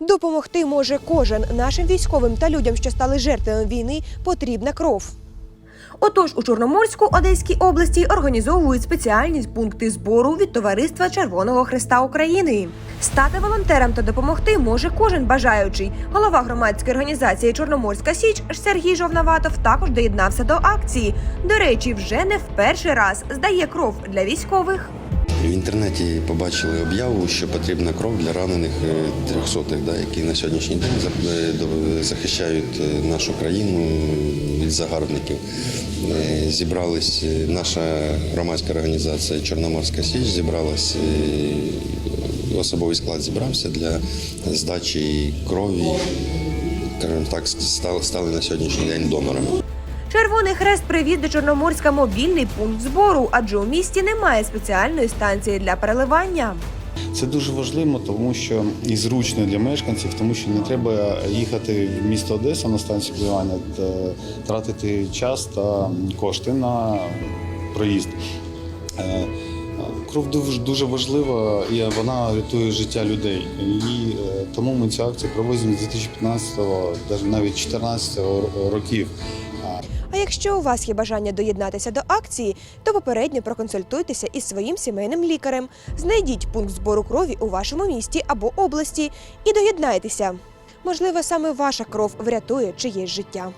Допомогти може кожен нашим військовим та людям, що стали жертвами війни, потрібна кров. Отож, у Чорноморську Одеській області організовують спеціальні пункти збору від товариства Червоного Христа України. Стати волонтером та допомогти може кожен бажаючий. Голова громадської організації Чорноморська Січ Сергій Жовноватов також доєднався до акції. До речі, вже не в перший раз здає кров для військових. В інтернеті побачили об'яву, що потрібна кров для ранених е, трьохсотих, да, які на сьогоднішній день е, захищають е, нашу країну від загарбників. Зібрались е, наша громадська організація Чорноморська Січ, зібралась особовий склад зібрався для здачі крові. Скажімо так, стали на сьогоднішній день донорами. Червоний хрест привіт до Чорноморська мобільний пункт збору, адже у місті немає спеціальної станції для переливання. Це дуже важливо, тому що і зручно для мешканців, тому що не треба їхати в місто Одеса на станцію вливання, та тратити час та кошти на проїзд. Кров дуже важлива і вона рятує життя людей. І е, тому ми цю акцію проводимо з 2015-го, навіть 2014 років. А якщо у вас є бажання доєднатися до акції, то попередньо проконсультуйтеся із своїм сімейним лікарем. Знайдіть пункт збору крові у вашому місті або області і доєднайтеся. Можливо, саме ваша кров врятує чиєсь життя.